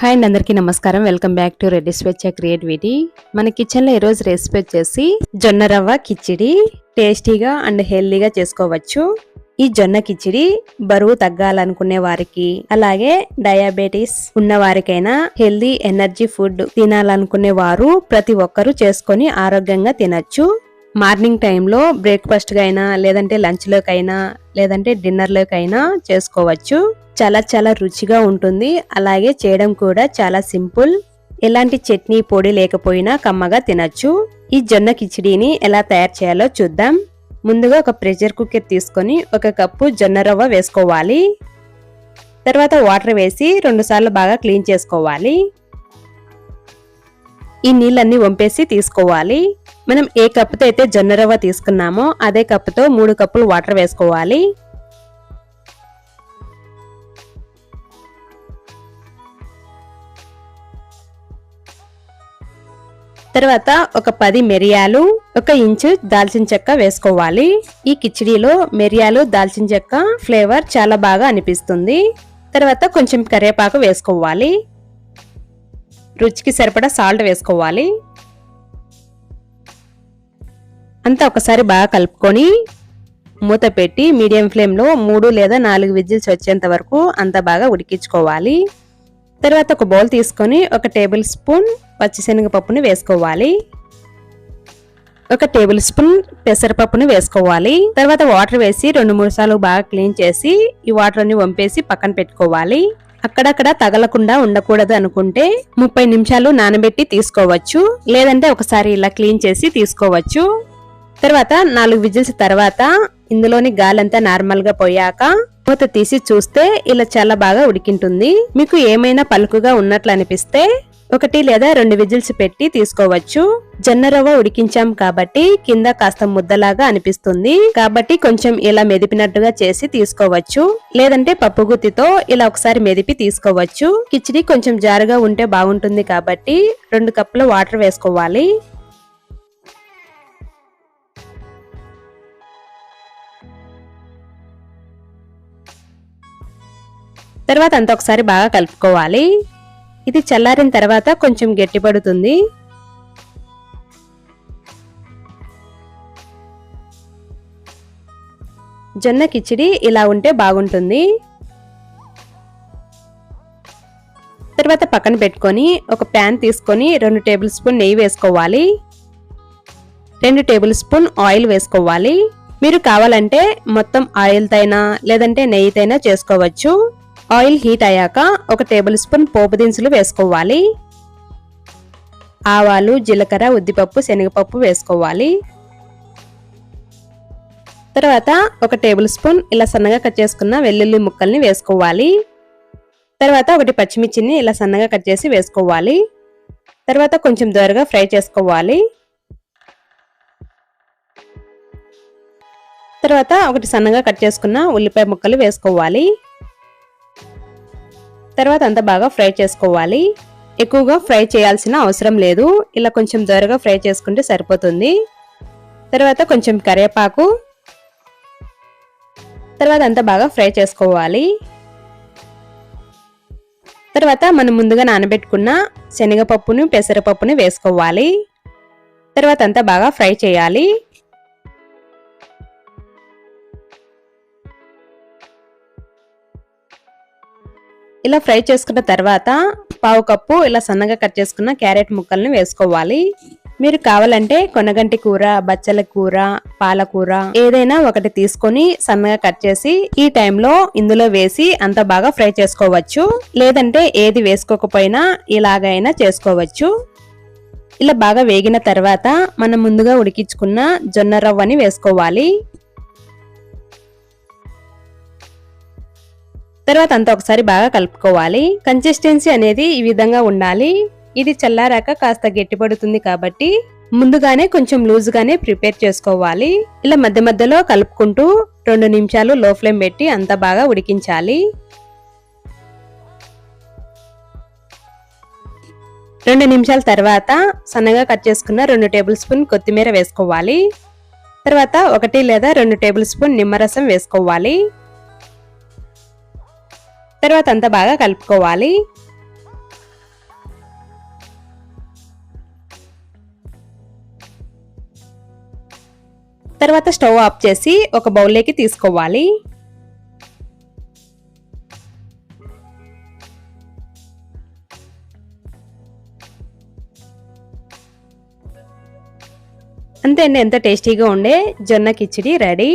Hi అండి అందరికీ నమస్కారం. వెల్కమ్ బ్యాక్ టు రెడ్డి స్వేచ్ఛ క్రియేటివిటీ. మన కిచెన్లో ఈరోజు రెసిపీ వచ్చేసి జొన్న రవ్వ కిచిడి. టేస్టీగా అండ్ హెల్దీగా చేసుకోవచ్చు. ఈ జొన్న కిచిడి బరువు తగ్గాలనుకునే వారికి అలాగే డయాబెటీస్ ఉన్న వారికైనా హెల్దీ ఎనర్జీ ఫుడ్ తినాలనుకునే వారు ప్రతి ఒక్కరూ చేసుకొని ఆరోగ్యంగా తినచ్చు. మార్నింగ్ టైంలో బ్రేక్ఫాస్ట్కైనా లేదంటే లంచ్లోకి అయినా లేదంటే డిన్నర్లోకి అయినా చేసుకోవచ్చు. చాలా చాలా రుచిగా ఉంటుంది. అలాగే చేయడం కూడా చాలా సింపుల్. ఎలాంటి చట్నీ పొడి లేకపోయినా కమ్మగా తినచ్చు. ఈ జొన్న కిచిడీని ఎలా తయారు చేయాలో చూద్దాం. ముందుగా ఒక ప్రెషర్ కుక్కర్ తీసుకొని ఒక కప్పు జొన్న రవ్వ వేసుకోవాలి. తర్వాత వాటర్ వేసి రెండుసార్లు బాగా క్లీన్ చేసుకోవాలి. ఈ నీళ్ళన్నీ వంపేసి తీసుకోవాలి. మనం ఏ కప్పుతో అయితే జొన్న రవ్వ తీసుకున్నామో అదే కప్పుతో మూడు కప్పులు వాటర్ వేసుకోవాలి. తర్వాత ఒక పది మిరియాలు ఒక ఇంచు దాల్చిన చెక్క వేసుకోవాలి. ఈ కిచిడీలో మిరియాలు దాల్చిన చెక్క ఫ్లేవర్ చాలా బాగా అనిపిస్తుంది. తర్వాత కొంచెం కరివేపాకు వేసుకోవాలి. రుచికి సరిపడా సాల్ట్ వేసుకోవాలి. అంతా ఒకసారి బాగా కలుపుకొని మూత పెట్టి మీడియం ఫ్లేమ్లో మూడు లేదా నాలుగు విజిల్స్ వచ్చేంత వరకు అంత బాగా ఉడికించుకోవాలి. తర్వాత ఒక బౌల్ తీసుకొని ఒక టేబుల్ స్పూన్ పచ్చిశనగపప్పుని వేసుకోవాలి. ఒక టేబుల్ స్పూన్ పెసరపప్పుని వేసుకోవాలి. తర్వాత వాటర్ వేసి రెండు మూడు సార్లు బాగా క్లీన్ చేసి ఈ వాటర్ అన్ని వంపేసి పక్కన పెట్టుకోవాలి. అక్కడక్కడ తగలకుండా ఉండకూడదు అనుకుంటే ముప్పై నిమిషాలు నానబెట్టి తీసుకోవచ్చు. లేదంటే ఒకసారి ఇలా క్లీన్ చేసి తీసుకోవచ్చు. తర్వాత నాలుగు విజిల్స్ తర్వాత ఇందులోని గాలంతా నార్మల్గా పోయాక మూత తీసి చూస్తే ఇలా చాలా బాగా ఉడికింటుంది. మీకు ఏమైనా పలుకుగా ఉన్నట్లు అనిపిస్తే ఒకటి లేదా రెండు విజిల్స్ పెట్టి తీసుకోవచ్చు. జొన్న రవ్వ ఉడికించాం కాబట్టి కింద కాస్త ముద్దలాగా అనిపిస్తుంది. కాబట్టి కొంచెం ఇలా మెదిపినట్టుగా చేసి తీసుకోవచ్చు. లేదంటే పప్పు గుత్తితో ఇలా ఒకసారి మెదిపి తీసుకోవచ్చు. కిచిడి కొంచెం జారుగా ఉంటే బాగుంటుంది కాబట్టి రెండు కప్పుల వాటర్ వేసుకోవాలి. తర్వాత అంత ఒకసారి బాగా కలుపుకోవాలి. ఇది చల్లారిన తర్వాత కొంచెం గట్టిపడుతుంది. జొన్న కిచిడి ఇలా ఉంటే బాగుంటుంది. తర్వాత పక్కన పెట్టుకొని ఒక ప్యాన్ తీసుకొని రెండు టేబుల్ స్పూన్ నెయ్యి వేసుకోవాలి. రెండు టేబుల్ స్పూన్ ఆయిల్ వేసుకోవాలి. మీరు కావాలంటే మొత్తం ఆయిల్తో అయినా లేదంటే నెయ్యితైనా చేసుకోవచ్చు. ఆయిల్ హీట్ అయ్యాక ఒక టేబుల్ స్పూన్ పోపు దినుసులు వేసుకోవాలి. ఆవాలు జీలకర్ర ఉద్దిపప్పు శనగపప్పు వేసుకోవాలి. తర్వాత ఒక టేబుల్ స్పూన్ ఇలా సన్నగా కట్ చేసుకున్న వెల్లుల్లి ముక్కల్ని వేసుకోవాలి. తర్వాత ఒకటి పచ్చిమిర్చిని ఇలా సన్నగా కట్ చేసి వేసుకోవాలి. తర్వాత కొంచెం దోరగా ఫ్రై చేసుకోవాలి. తర్వాత ఒకటి సన్నగా కట్ చేసుకున్న ఉల్లిపాయ ముక్కలు వేసుకోవాలి. తర్వాత అంతా బాగా ఫ్రై చేసుకోవాలి. ఎక్కువగా ఫ్రై చేయాల్సిన అవసరం లేదు. ఇలా కొంచెం దొరగా ఫ్రై చేసుకుంటే సరిపోతుంది. తర్వాత కొంచెం కరివేపాకు. తర్వాత అంతా బాగా ఫ్రై చేసుకోవాలి. తర్వాత మనం ముందుగా నానబెట్టుకున్న శనగపప్పును పెసరపప్పుని వేసుకోవాలి. తర్వాత అంతా బాగా ఫ్రై చేయాలి. ఇలా ఫ్రై చేసుకున్న తర్వాత పావు కప్పు ఇలా సన్నగా కట్ చేసుకున్న క్యారెట్ ముక్కల్ని వేసుకోవాలి. మీరు కావాలంటే కొనగంటి కూర బచ్చల కూర పాలకూర ఏదైనా ఒకటి తీసుకొని సన్నగా కట్ చేసి ఈ టైంలో ఇందులో వేసి అంత బాగా ఫ్రై చేసుకోవచ్చు. లేదంటే ఏది వేసుకోకపోయినా ఇలాగైనా చేసుకోవచ్చు. ఇలా బాగా వేగిన తర్వాత మనం ముందుగా ఉడికించుకున్న జొన్న రవ్వని వేసుకోవాలి. తర్వాత అంతా ఒకసారి బాగా కలుపుకోవాలి. కన్సిస్టెన్సీ అనేది ఈ విధంగా ఉండాలి. ఇది చల్లారాక కాస్త గట్టిపడుతుంది కాబట్టి ముందుగానే కొంచెం లూజ్ గానే ప్రిపేర్ చేసుకోవాలి. ఇలా మధ్య మధ్యలో కలుపుకుంటూ రెండు నిమిషాలు లో ఫ్లేమ్ పెట్టి అంత బాగా ఉడికించాలి. రెండు నిమిషాల తర్వాత సన్నగా కట్ చేసుకున్న రెండు టేబుల్ స్పూన్ కొత్తిమీర వేసుకోవాలి. తర్వాత ఒకటి లేదా రెండు టేబుల్ స్పూన్ నిమ్మరసం వేసుకోవాలి. తర్వాత అంతా బాగా కలుపుకోవాలి. తర్వాత స్టవ్ ఆఫ్ చేసి ఒక బౌల్లోకి తీసుకోవాలి. అంతే అండి ఎంత టేస్టీగా ఉండే జొన్న కిచిడి రెడీ.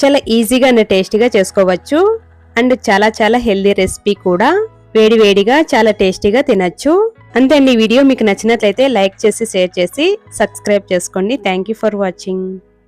చాలా ఈజీగా అండ్ టేస్టీగా చేసుకోవచ్చు. అండ్ చాలా చాలా హెల్దీ రెసిపీ కూడా. వేడి వేడిగా చాలా టేస్టీగా తినచ్చు. అంతే అండి ఈ వీడియో మీకు నచ్చినట్లయితే లైక్ చేసి షేర్ చేసి సబ్స్క్రైబ్ చేసుకోండి. Thank you for watching.